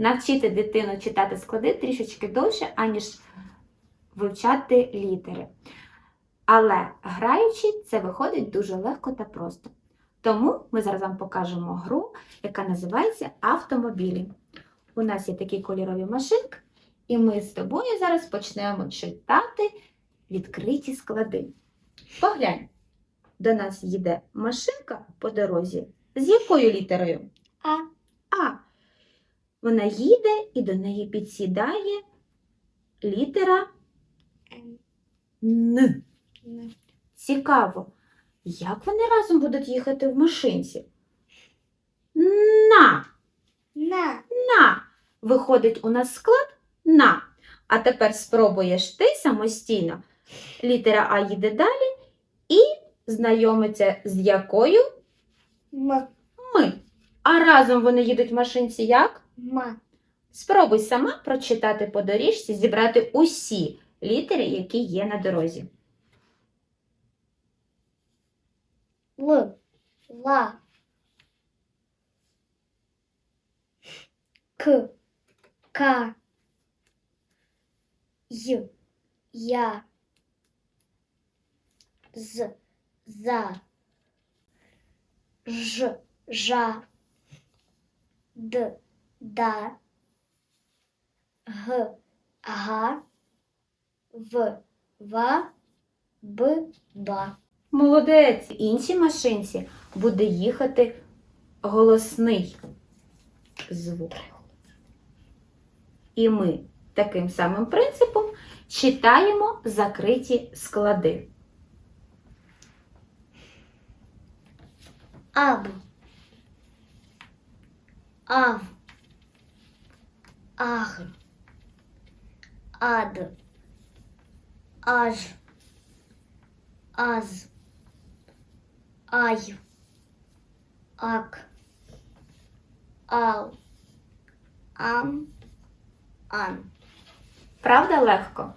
навчити дитину читати склади трішечки довше, аніж вивчати літери. Але граючи, це виходить дуже легко та просто. Тому ми зараз вам покажемо гру, яка називається Автомобілі. У нас є такі кольорові машинки, і ми з тобою зараз почнемо читати відкриті склади. Поглянь, до нас їде машинка по дорозі. З якою літерою? А. А. Вона їде і до неї підсідає літера. Н. Цікаво, як вони разом будуть їхати в машинці? На. На. На. Виходить у нас склад на. А тепер спробуєш ти самостійно. Літера А їде далі і знайомиться з якою М. А разом вони їдуть в машинці як? Ма. Спробуй сама прочитати по доріжці, зібрати усі літери, які є на дорозі. Л. Ла. К. К. Й. Я. З. За. Ж. Жа. Д. Да. Г. Га. В. Ва. Б. Ба. Молодець! В іншій машинці буде їхати голосний звук. І ми таким самим принципом читаємо закриті склади. Аб. Ав. Аг. Ад. Аж. Аз. Ай. Ак. Ал. Ам. Ан. Правда легко?